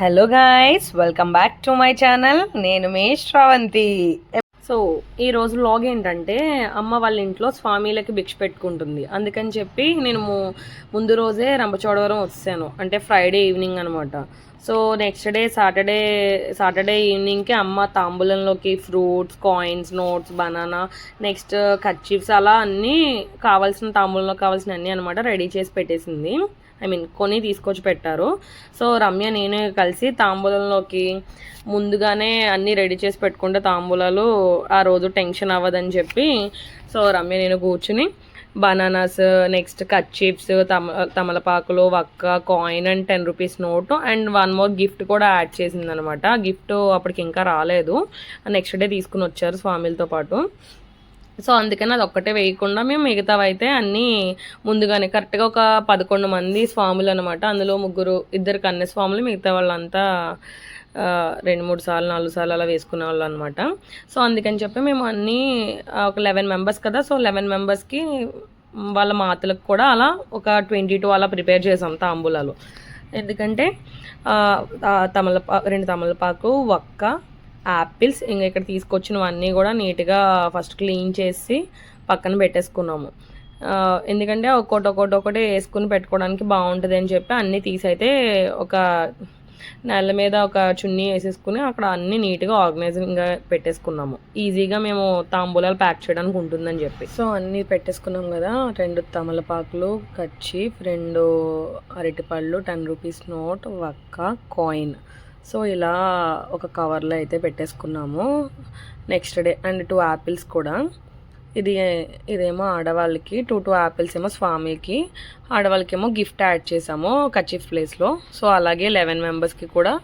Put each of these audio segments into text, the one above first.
Hello guys welcome back to my channel నేను మీ Sravanthi. So ఈ రోజు లాగ్ ఏంటంటే అమ్మ వాళ్ళ ఇంట్లో స్వామిలకి భిక్ష పెట్టుకుంటుంది. అందుకని చెప్పి నేను ము- ముందు రోజే రంపచోడవరం వచ్చాను. అంటే ఫ్రైడే ఈవినింగ్ అనమాట so next day Saturday Saturday ఈవినింగ్కి అమ్మ తాంబూలంలోకి fruits coins notes banana next kerchiefs అలా అన్నీ కావాల్సిన తాంబూలంలో కావాల్సిన అన్నీ అనమాట రెడీ చేసి పెట్టేసింది. ఐ మీన్ కొని తీసుకొచ్చి పెట్టారు. సో రమ్య నేను కలిసి తాంబూలంలోకి ముందుగానే అన్నీ రెడీ చేసి పెట్టుకుంటే తాంబూలాలు ఆ రోజు టెన్షన్ అవ్వదని చెప్పి సో రమ్య నేను కూర్చుని బనానాస్ నెక్స్ట్ కచ్చీప్స్ తమ తమలపాకులు వక్క coin and ten rupees note and one more gift కూడా యాడ్ చేసింది అనమాట గిఫ్ట్ అప్పటికి ఇంకా రాలేదు. నెక్స్ట్ డే తీసుకుని వచ్చారు స్వామిలతో పాటు. సో అందుకని అది ఒక్కటే వేయకుండా మేము మిగతావి అయితే అన్నీ ముందుగానే కరెక్ట్గా ఒక పదకొండు మంది స్వాములు అనమాట అందులో ముగ్గురు ఇద్దరు కన్య స్వాములు మిగతా వాళ్ళంతా రెండు మూడు సార్లు నాలుగు సార్లు అలా వేసుకునే వాళ్ళు అనమాట సో అందుకని చెప్పి మేము అన్నీ ఒక లెవెన్ మెంబర్స్ కదా సో లెవెన్ మెంబర్స్కి వాళ్ళ మాతలకు కూడా అలా ఒక ట్వంటీ టూ అలా ప్రిపేర్ చేసాం తాంబూలాలు. ఎందుకంటే తమలపా రెండు తమలపాకు వక్క యాపిల్స్ ఇంకా ఇక్కడ తీసుకొచ్చినవన్నీ కూడా నీట్గా ఫస్ట్ క్లీన్ చేసి పక్కన పెట్టేసుకున్నాము. ఎందుకంటే ఒక్కొక్కటి ఒక్కొక్కటి ఒకటి వేసుకుని పెట్టుకోవడానికి బాగుంటుంది అని చెప్పి అన్నీ తీసైతే ఒక నెల మీద ఒక చున్నీ వేసేసుకుని అక్కడ అన్ని నీట్గా ఆర్గనైజింగ్గా పెట్టేసుకున్నాము. ఈజీగా మేము తాంబూలాలు ప్యాక్ చేయడానికి ఉంటుందని చెప్పి. సో అన్నీ పెట్టేసుకున్నాం కదా రెండు తమలపాకులు కచ్చి రెండు అరటిపళ్ళు టెన్ రూపీస్ నోట్ వక్క కాయిన్. సో ఇలా ఒక కవర్లో అయితే పెట్టేసుకున్నాము. Next day and two apples కూడా. ఇది ఇదేమో ఆడవాళ్ళకి టూ టూ యాపిల్స్ ఏమో స్వామికి. ఆడవాళ్ళకేమో గిఫ్ట్ యాడ్ చేసాము కచీఫ్ ప్లేస్లో. సో అలాగే లెవెన్ మెంబర్స్కి కూడా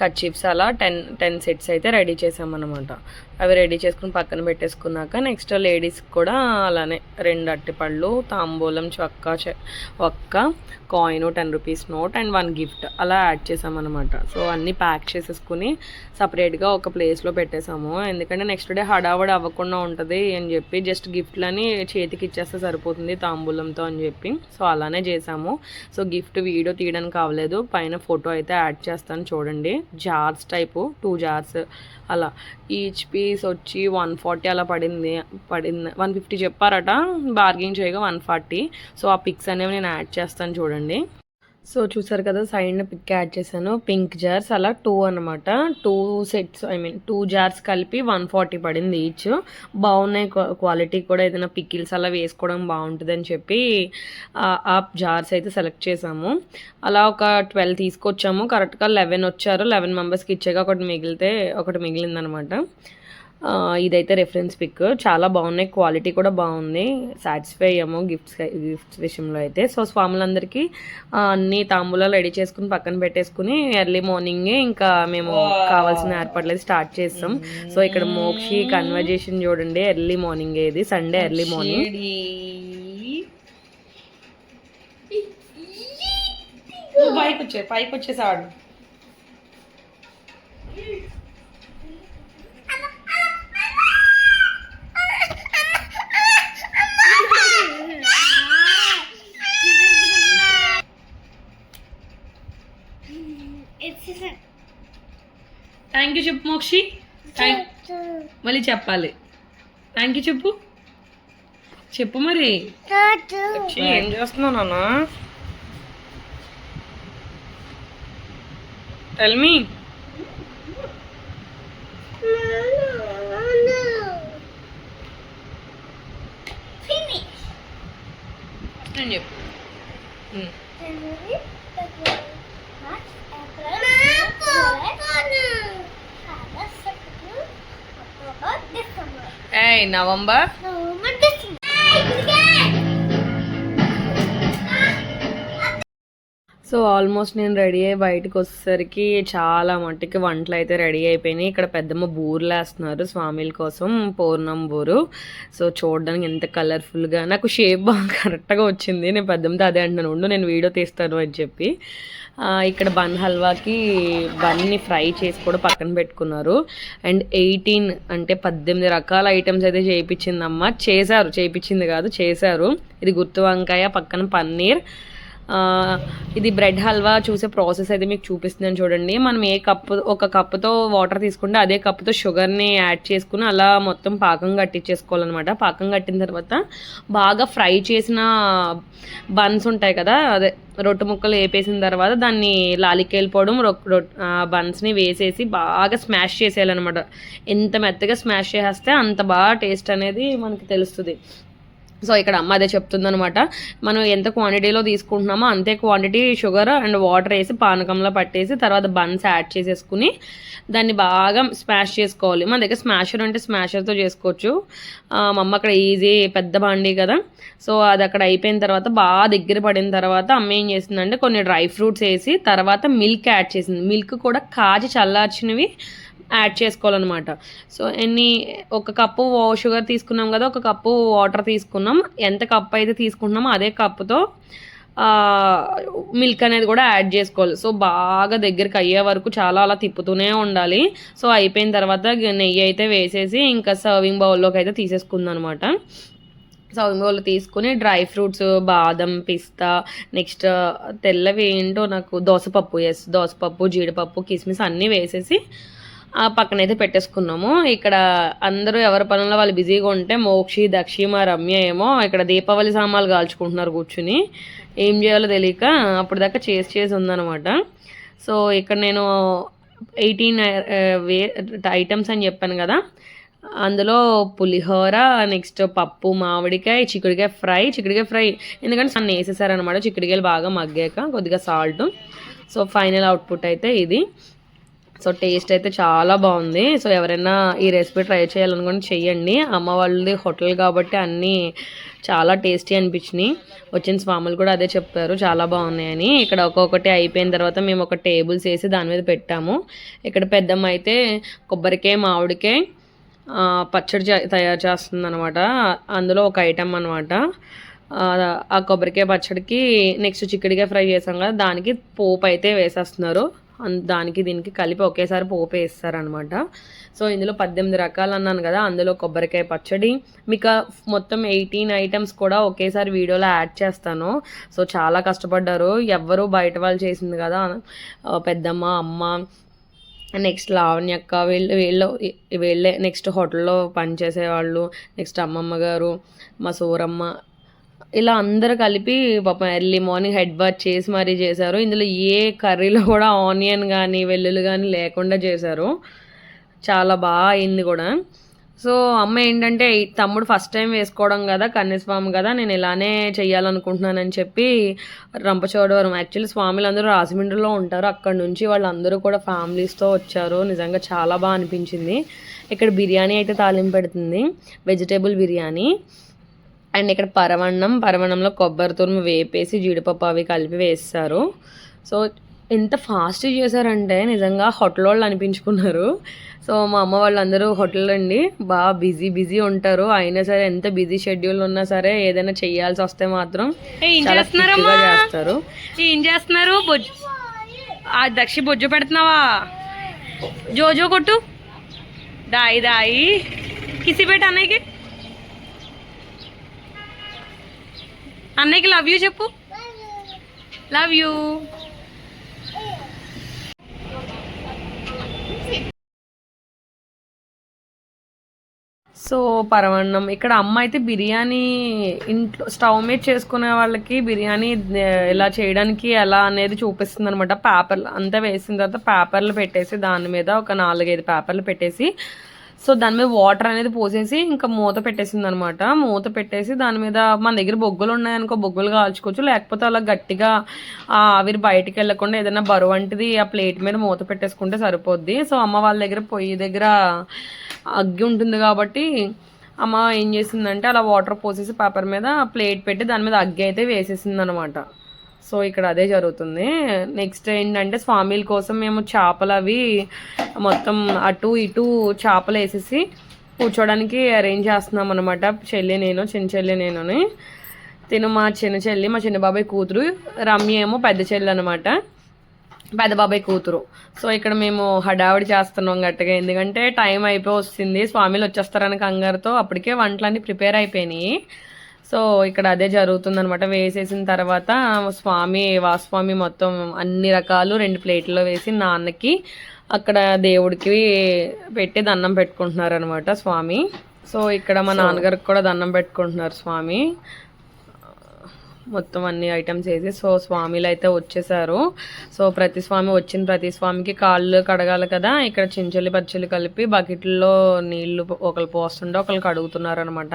కచీఫ్స్ అలా టెన్ టెన్ సెట్స్ అయితే రెడీ చేసామన్నమాట. అవి రెడీ చేసుకుని పక్కన పెట్టేసుకున్నాక నెక్స్ట్ లేడీస్కి కూడా అలానే రెండు అట్టిపళ్ళు తాంబూలం చొక్క చె- ఒక్క coin ten rupees note and one gift అలా యాడ్ చేసామన్నమాట. సో అన్నీ ప్యాక్ చేసేసుకుని సపరేట్గా ఒక ప్లేస్లో పెట్టేసాము. ఎందుకంటే నెక్స్ట్ డే హడావడి అవ్వకుండా ఉంటుంది అని చెప్పి జస్ట్ గిఫ్ట్లని చేతికి ఇచ్చేస్తే సరిపోతుంది తాంబూలంతో అని చెప్పి. సో అలా అలానే చేసాము సో గిఫ్ట్ వీడియో తీయడానికి అవ్వలేదు పైన ఫోటో అయితే యాడ్ చేస్తాను చూడండి. జార్స్ టైపు టూ జార్స్ అలా. ఈచ్ పీస్ వచ్చి వన్ ఫార్టీ అలా పడింది పడింది. వన్ ఫిఫ్టీ చెప్పారట. బార్గెన్ చేయగా వన్ ఫార్టీ. సో ఆ పిక్స్ అనేవి నేను యాడ్ చేస్తాను చూడండి. సో చూసారు కదా సైడ్ పిక్ యాడ్ చేశాను. పింక్ జార్స్ అలా టూ అనమాట two sets I mean two jars కలిపి వన్ ఫార్టీ పడింది ఈచ్. బాగున్నాయి క్వాలిటీ కూడా ఏదైనా పికిల్స్ అలా వేసుకోవడం బాగుంటుందని చెప్పి ఆ- జార్స్ అయితే సెలెక్ట్ చేసాము అలా ఒక ట్వెల్వ్ తీసుకొచ్చాము. కరెక్ట్గా లెవెన్ వచ్చారు. లెవెన్ మెంబర్స్కి ఇచ్చాక ఒకటి మిగిలితే ఒకటి మిగిలిందనమాట ఇదైతే రెఫరెన్స్ పిక్ చాలా బాగున్నాయి క్వాలిటీ కూడా బాగుంది. సాటిస్ఫై అయ్యాము గిఫ్ట్స్ గిఫ్ట్స్ విషయంలో అయితే. సో స్వాములందరికీ ఆ, అన్ని తాంబూలాలు రెడీ చేసుకుని పక్కన పెట్టేసుకుని ఎర్లీ మార్నింగే ఇంకా మేము కావాల్సిన ఏర్పాట్లు అయితే స్టార్ట్ చేస్తాం. సో ఇక్కడ మోక్షి కన్వర్జేషన్ చూడండి ఎర్లీ మార్నింగ్ ఇది సండే ఎర్లీ మార్నింగ్ పైకి వచ్చే పైకి వచ్చేసి థ్యాంక్ యూ చెప్పు మోక్షి. మళ్ళీ చెప్పాలి. థ్యాంక్ యూ చెప్పు. చెప్పు మరి. ఏం చేస్తున్నావు నాన్న? టెల్ మీ చెప్పు. এই নভেম্বর సో ఆల్మోస్ట్ నేను రెడీ అయ్యి బయటకు వచ్చేసరికి చాలా మట్టికి వంటలు అయితే రెడీ అయిపోయినాయి. ఇక్కడ పెద్దమ్మ బూరెలు వేస్తున్నారు స్వామిల కోసం పూర్ణం బూరు. సో చూడడానికి ఎంత కలర్ఫుల్గా నాకు షేప్ బాగా కరెక్ట్గా వచ్చింది. నేను పెద్దమ్మతో అదే అంటున్నాను ఉండు నేను వీడియో తీస్తాను అని చెప్పి. ఇక్కడ బన్ హల్వాకి బన్ని ఫ్రై చేసి కూడా పక్కన పెట్టుకున్నారు. అండ్ ఎయిటీన్ అంటే పద్దెనిమిది రకాల ఐటమ్స్ అయితే చేయించిందమ్మ. చేశారు చేయించింది కాదు చేశారు. ఇది గుర్తు వంకాయ పక్కన పన్నీర్ ఇది బ్రెడ్ హల్వా చూసే ప్రాసెస్ అయితే మీకు చూపిస్తున్నాను చూడండి. మనం ఏ కప్పు ఒక కప్పుతో వాటర్ తీసుకుంటే అదే కప్పుతో షుగర్ని యాడ్ చేసుకుని అలా మొత్తం పాకం కట్టించేసుకోవాలన్నమాట. పాకం కట్టిన తర్వాత బాగా ఫ్రై చేసిన బన్స్ ఉంటాయి కదా అదే రొట్టె ముక్కలు వేపేసిన తర్వాత దాన్ని లాలికేలు పొడం బన్స్ని వేసేసి బాగా స్మాష్ చేసేయాలన్నమాట. ఎంత మెత్తగా స్మాష్ చేసేస్తే అంత బాగా టేస్ట్ అనేది మనకి తెలుస్తుంది. సో ఇక్కడ అమ్మ అదే చెప్తుందనమాట మనం ఎంత క్వాంటిటీలో తీసుకుంటున్నామో అంతే క్వాంటిటీ షుగర్ అండ్ వాటర్ వేసి పానకంలో పట్టేసి తర్వాత బన్స్ యాడ్ చేసేసుకుని దాన్ని బాగా స్మాష్ చేసుకోవాలి. మన దగ్గర స్మాషర్ అంటే స్మాషర్తో చేసుకోవచ్చు. మా అమ్మ అక్కడ ఈజీ పెద్ద బాండి కదా. సో అది అక్కడ అయిపోయిన తర్వాత బాగా దగ్గర పడిన తర్వాత అమ్మ ఏం చేసిందంటే కొన్ని డ్రై ఫ్రూట్స్ వేసి తర్వాత మిల్క్ యాడ్ చేసింది. మిల్క్ కూడా కాచి చల్లార్చినవి యాడ్ చేసుకోవాలన్నమాట. సో ఎన్ని ఒక కప్పు షుగర్ తీసుకున్నాం కదా ఒక కప్పు వాటర్ తీసుకున్నాం. ఎంత కప్ అయితే తీసుకుంటున్నామో అదే కప్పుతో మిల్క్ అనేది కూడా యాడ్ చేసుకోవాలి. సో బాగా దగ్గరికి అయ్యే వరకు చాలా అలా తిప్పుతూనే ఉండాలి. సో అయిపోయిన తర్వాత నెయ్యి అయితే వేసేసి ఇంకా సర్వింగ్ బౌల్లోకి అయితే తీసేసుకుందనమాట సర్వింగ్ బౌల్ తీసుకుని డ్రై ఫ్రూట్స్ బాదం పిస్తా నెక్స్ట్ తెల్లవి ఏంటో నాకు దోసపప్పు ఎస్ దోసపప్పు జీడిపప్పు కిస్మిస్ అన్నీ వేసేసి ఆ పక్కనైతే పెట్టేసుకున్నాము. ఇక్కడ అందరూ ఎవరి పనుల్లో వాళ్ళు బిజీగా ఉంటే మోక్షి దక్షి మా రమ్య ఏమో ఇక్కడ దీపావళి సామాన్లు కాల్చుకుంటున్నారు కూర్చుని. ఏం చేయాలో తెలియక అప్పుడు దాకా చేసి చేసి ఉందన్నమాట. సో ఇక్కడ నేను ఎయిటీన్ వే ఐటమ్స్ అని చెప్పాను కదా. అందులో పులిహోర నెక్స్ట్ పప్పు మామిడికాయ చిక్కుడుకాయ ఫ్రై చిక్కుడుకాయ ఫ్రై. ఎందుకంటే సన్న వేసేసారనమాట చిక్కుడుకాయలు బాగా మగ్గాక కొద్దిగా సాల్ట్. సో ఫైనల్ అవుట్పుట్ అయితే ఇది. సో టేస్ట్ అయితే చాలా బాగుంది. సో ఎవరైనా ఈ రెసిపీ ట్రై చేయాలనుకుని చెయ్యండి. అమ్మ వాళ్ళది హోటల్ కాబట్టి అన్నీ చాలా టేస్టీ అనిపించినాయి. వచ్చిన స్వాములు కూడా అదే చెప్పారు చాలా బాగున్నాయని. ఇక్కడ ఒక్కొక్కటి అయిపోయిన తర్వాత మేము ఒక టేబుల్స్ వేసి దాని మీద పెట్టాము. ఇక్కడ పెద్దమ్మ అయితే కొబ్బరికాయ మామిడికాయ పచ్చడి తయారు చేస్తుంది అనమాట అందులో ఒక ఐటెం అనమాట ఆ కొబ్బరికాయ పచ్చడికి నెక్స్ట్ చిక్కడికాయ ఫ్రై చేసాం కదా దానికి పోపు అయితే వేసేస్తున్నారు. దానికి దీనికి కలిపి ఒకేసారి పోపు వేస్తారనమాట సో ఇందులో పద్దెనిమిది రకాలు అన్నాను కదా అందులో కొబ్బరికాయ పచ్చడి మీకు మొత్తం ఎయిటీన్ ఐటమ్స్ కూడా ఒకేసారి వీడియోలో యాడ్ చేస్తాను. సో చాలా కష్టపడ్డారు. ఎవ్వరూ బయట వాళ్ళు చేసింది కదా పెద్దమ్మ అమ్మ నెక్స్ట్ లావణ్యక్క వీళ్ళు వీళ్ళు వీళ్ళే నెక్స్ట్ హోటల్లో పనిచేసే వాళ్ళు నెక్స్ట్ అమ్మమ్మ గారు మా సూరమ్మ ఇలా అందరు కలిపి పాపం ఎర్లీ మార్నింగ్ హెడ్ బాత్ చేసి మరీ చేశారు. ఇందులో ఏ కర్రీలో కూడా ఆనియన్ కానీ వెల్లుల్లి కానీ లేకుండా చేశారు. చాలా బాగా అయింది కూడా. సో అమ్మ ఏంటంటే తమ్ముడు ఫస్ట్ టైం వేసుకోవడం కదా కన్యస్వామి కదా నేను ఇలానే చెయ్యాలనుకుంటున్నానని చెప్పి రంపచోడవరం. యాక్చువల్లీ స్వామిలు అందరూ రాజమండ్రిలో ఉంటారు. అక్కడ నుంచి వాళ్ళందరూ కూడా ఫ్యామిలీస్తో వచ్చారు. నిజంగా చాలా బాగా అనిపించింది. ఇక్కడ బిర్యానీ అయితే తాలింపు పెడుతుంది. వెజిటేబుల్ బిర్యానీ. అండ్ ఇక్కడ పరవన్నం పరవన్నంలో కొబ్బరి తురుము వేపేసి జీడిపప్పు అవి కలిపి వేస్తారు. సో ఎంత ఫాస్ట్ చేశారంటే నిజంగా హోటల్ వాళ్ళు అనిపించుకున్నారు. సో మా అమ్మ వాళ్ళందరూ హోటల్ అండి. బాగా బిజీ బిజీ ఉంటారు. అయినా సరే ఎంత బిజీ షెడ్యూల్ ఉన్నా సరే ఏదైనా చెయ్యాల్సి వస్తే మాత్రం చేస్తారు. ఏం చేస్తున్నారు? బొజ్జు. ఆ దక్షి బొజ్జు పెడుతున్నావా? జోజో కొట్టు. దాయి దాయి. కిసి పెట్ట అన్నయ్యకి. అన్నయ్యకి లవ్ యూ చెప్పు. లవ్ యూ సో పరమాన్నం ఇక్కడ అమ్మ అయితే బిర్యానీ ఇంట్లో స్టవ్ మీద చేసుకునే వాళ్ళకి బిర్యానీ ఎలా ఇలా చేయడానికి ఎలా అనేది చూపిస్తుంది అనమాట పేపర్లు అంతా వేసిన తర్వాత పేపర్లు పెట్టేసి దాని మీద ఒక నాలుగైదు పేపర్లు పెట్టేసి సో దాని మీద వాటర్ అనేది పోసేసి ఇంకా మూత పెట్టేసింది అనమాట మూత పెట్టేసి దాని మీద మన దగ్గర బొగ్గులు ఉన్నాయనుకో బొగ్గులు కాల్చుకోవచ్చు. లేకపోతే అలా గట్టిగా ఆవిరి బయటికి వెళ్ళకుండా ఏదైనా బరువు వంటిది ఆ ప్లేట్ మీద మూత పెట్టేసుకుంటే సరిపోద్ది. సో అమ్మ వాళ్ళ దగ్గర పొయ్యి దగ్గర అగ్గి ఉంటుంది కాబట్టి అమ్మ ఏం చేసిందంటే అలా వాటర్ పోసేసి పేపర్ మీద ప్లేట్ పెట్టి దాని మీద అగ్గి అయితే వేసేసింది అనమాట సో ఇక్కడ అదే జరుగుతుంది. నెక్స్ట్ ఏంటంటే స్వామిల కోసం మేము చేపలు అవి మొత్తం అటు ఇటు చేపలు వేసేసి కూర్చోడానికి అరేంజ్ చేస్తున్నాం అనమాట చెల్లి నేను చిన్న చెల్లి నేనుని తిను మా చిన్న చెల్లి మా చిన్న బాబాయ్ కూతురు. రమ్య ఏమో పెద్ద చెల్లి అనమాట పెద్ద బాబాయ్ కూతురు. సో ఇక్కడ మేము హడావిడి చేస్తున్నాం గట్టిగా. ఎందుకంటే టైం అయిపోయి వస్తుంది. స్వామిలు వచ్చేస్తారని కంగారుతో అప్పటికే వంటలన్నీ ప్రిపేర్ అయిపోయినాయి. సో ఇక్కడ అదే జరుగుతుంది అనమాట వేసేసిన తర్వాత స్వామి వాస్వామి మొత్తం అన్ని రకాలు రెండు ప్లేట్లో వేసి నాన్నకి అక్కడ దేవుడికి పెట్టి దండం పెట్టుకుంటున్నారు అనమాట స్వామి. సో ఇక్కడ మా నాన్నగారికి కూడా దండం పెట్టుకుంటున్నారు స్వామి. మొత్తం అన్ని ఐటమ్స్ వేసి సో స్వామిలు అయితే వచ్చేసారు. సో ప్రతి స్వామి వచ్చిన ప్రతి స్వామికి కాళ్ళు కడగాలి కదా. ఇక్కడ చించలి పచ్చలి కలిపి బకెట్లో నీళ్ళు ఒకరు పోస్తుంటే ఒకరు కడుగుతున్నారు అనమాట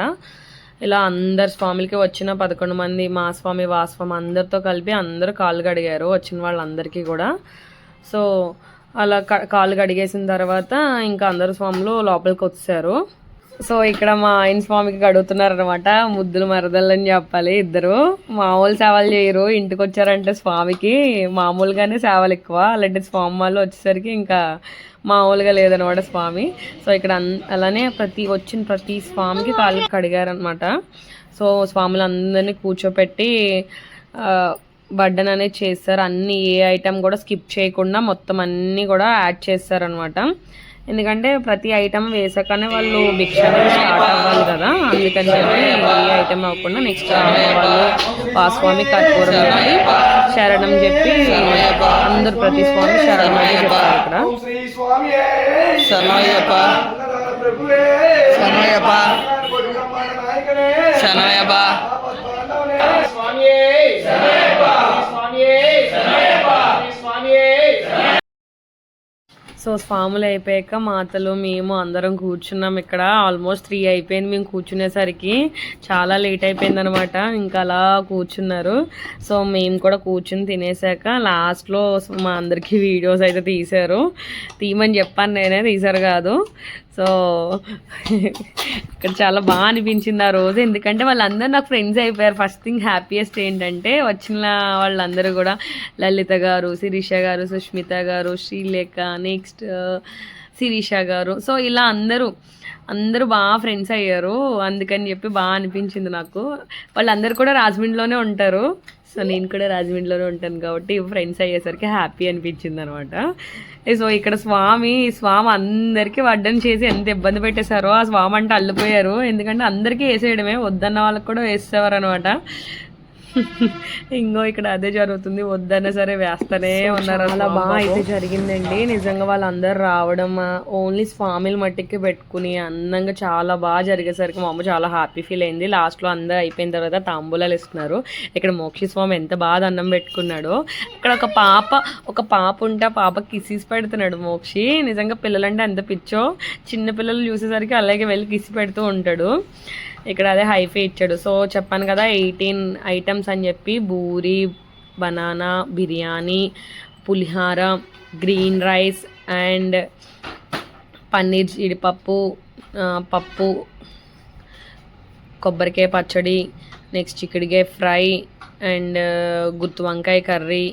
ఇలా అందరు స్వామిలకి వచ్చిన పదకొండు మంది మా స్వామి వా స్వామి అందరితో కలిపి అందరూ కాళ్ళు కడిగారు వచ్చిన వాళ్ళందరికీ కూడా. సో అలా క- కాళ్ళు కడిగేసిన తర్వాత ఇంకా అందరు స్వాములు లోపలికి వచ్చారు. సో ఇక్కడ మా ఆయన స్వామికి కడుగుతున్నారు అనమాట ముద్దులు మరదలు అని చెప్పాలి ఇద్దరు. మామూలు సేవలు చేయరు. ఇంటికి వచ్చారంటే స్వామికి. మామూలుగానే సేవలు ఎక్కువ. అలాంటి స్వామి వాళ్ళు వచ్చేసరికి ఇంకా మామూలుగా లేదనమాట స్వామి. సో ఇక్కడ అన్- అలానే ప్రతి వచ్చిన ప్రతి స్వామికి కాళ్ళు కడిగారనమాట సో స్వాములు అందరినీ కూర్చోపెట్టి బడ్డన్ అనేది చేస్తారు అన్ని ఏ ఐటెం కూడా స్కిప్ చేయకుండా మొత్తం అన్నీ కూడా యాడ్ చేస్తారనమాట ఎందుకంటే ప్రతి ఐటెం వేసాకనే వాళ్ళు భిక్ష స్టార్ట్ అవ్వాలి కదా. అందుకని చెప్పి ఏ ఐటెం అవ్వకుండా నెక్స్ట్ వాళ్ళు వాస్వామి కర్పూరం పెట్టి శరణం చెప్పి అందరు ప్రతి స్వామి శరణం అనేది చెప్తారు ఇక్కడ. స్వామి శరణయ్యప్ప స్వామి స్వామి స్వామి సో స్వాములు అయిపోయాక మాతలు మేము అందరం కూర్చున్నాం. ఇక్కడ ఆల్మోస్ట్ త్రీ అయిపోయింది మేము కూర్చునేసరికి. చాలా లేట్ అయిపోయింది అనమాట ఇంకా అలా కూర్చున్నారు. సో మేము కూడా కూర్చుని తినేసాక లాస్ట్లో మా అందరికీ వీడియోస్ అయితే తీశారు. తీయమని చెప్పాను నేనే తీశారు కాదు. సో ఇక్కడ చాలా బాగా అనిపించింది ఆ రోజు. ఎందుకంటే వాళ్ళందరూ నాకు ఫ్రెండ్స్ అయిపోయారు. ఫస్ట్ థింగ్ హ్యాపీయెస్ట్ ఏంటంటే వచ్చిన వాళ్ళందరూ కూడా లలిత గారు శిరీష గారు సుష్మిత గారు శ్రీలేఖ నెక్స్ట్ శిరీష గారు. సో ఇలా అందరూ అందరూ బాగా ఫ్రెండ్స్ అయ్యారు. అందుకని చెప్పి బాగా అనిపించింది నాకు. వాళ్ళందరూ కూడా రాజమండ్రిలోనే ఉంటారు. సో నేను కూడా రాజమండ్రిలోనే ఉంటాను కాబట్టి ఫ్రెండ్స్ అయ్యేసరికి హ్యాపీ అనిపించింది అనమాట సో ఇక్కడ స్వామి స్వామి అందరికీ వడ్డన చేసి ఎంత ఇబ్బంది పెట్టేశారో ఆ స్వామి అంటే అల్లిపోయారు. ఎందుకంటే అందరికీ వేసేయడమే వద్దన్న వాళ్ళకి కూడా వేసేవారు అనమాట ఇంకో ఇక్కడ అదే జరుగుతుంది. వద్దన్నా సరే వేస్తూనే ఉన్నారు అలా బాగా అయితే జరిగిందండి. నిజంగా వాళ్ళందరూ రావడం ఓన్లీ స్వామిల మట్టికి పెట్టుకుని అందంగా చాలా బాగా జరిగేసరికి మా అమ్మ చాలా హ్యాపీ ఫీల్ అయింది. లాస్ట్లో అందరూ అయిపోయిన తర్వాత తాంబూలాలు ఇస్తున్నారు. ఇక్కడ మోక్షి స్వామి ఎంత బాగా అన్నం పెట్టుకున్నాడో. ఇక్కడ ఒక పాప ఒక పాప ఉంటే ఆ పాప కిసిస్ పెడుతున్నాడు మోక్షి. నిజంగా పిల్లలంటే ఎంత పిచ్చో. చిన్న పిల్లలు చూసేసరికి అలాగే వెళ్ళి కిసి పెడుతూ ఉంటాడు. ఇక్కడ అదే హైఫే ఇచ్చాడు. సో చెప్పాను కదా ఎయిటీన్ ఐటమ్స్ అని చెప్పి బూరి బనానా బిర్యానీ పులిహార గ్రీన్ రైస్ అండ్ పన్నీర్ జీడిపప్పు పప్పు కొబ్బరికాయ పచ్చడి నెక్స్ట్ చిక్కుడుకాయ ఫ్రై అండ్ గుత్తి వంకాయ కర్రీ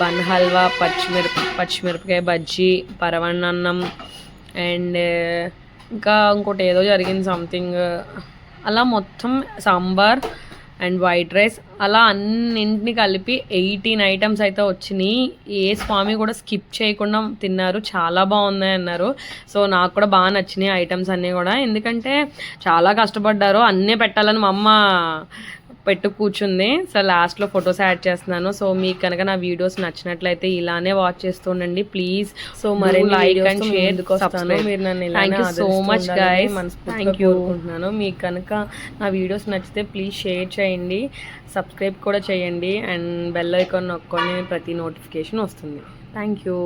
బన్ హల్వా పచ్చిమిరప పచ్చిమిరపకాయ బజ్జీ పరవన్నన్నం అండ్ ఇంకా ఇంకోటి ఏదో జరిగింది సంథింగ్ అలా మొత్తం సాంబార్ అండ్ వైట్ రైస్ అలా అన్నింటిని కలిపి ఎయిటీన్ ఐటమ్స్ అయితే వచ్చినాయి. ఏ స్వామి కూడా స్కిప్ చేయకుండా తిన్నారు. చాలా బాగున్నాయి అన్నారు. సో నాకు కూడా బాగా నచ్చినాయి ఐటమ్స్ అన్నీ కూడా. ఎందుకంటే చాలా కష్టపడ్డారు. అన్నీ పెట్టాలని మా అమ్మ పెట్టు కూర్చుంది. సో లాస్ట్లో ఫొటోస్ యాడ్ చేస్తున్నాను. సో మీకు కనుక నా వీడియోస్ నచ్చినట్లయితే ఇలానే వాచ్ చేస్తుండండి ప్లీజ్ సో మరి లైక్ అండ్ షేర్ మీరు నన్ను thank you so much guys thank you అనుకుంటున్నాను మీకు కనుక నా వీడియోస్ నచ్చితే ప్లీజ్ షేర్ చేయండి. సబ్స్క్రైబ్ కూడా చేయండి. అండ్ బెల్ ఐకాన్ నొక్కొని ప్రతి నోటిఫికేషన్ వస్తుంది. Thank you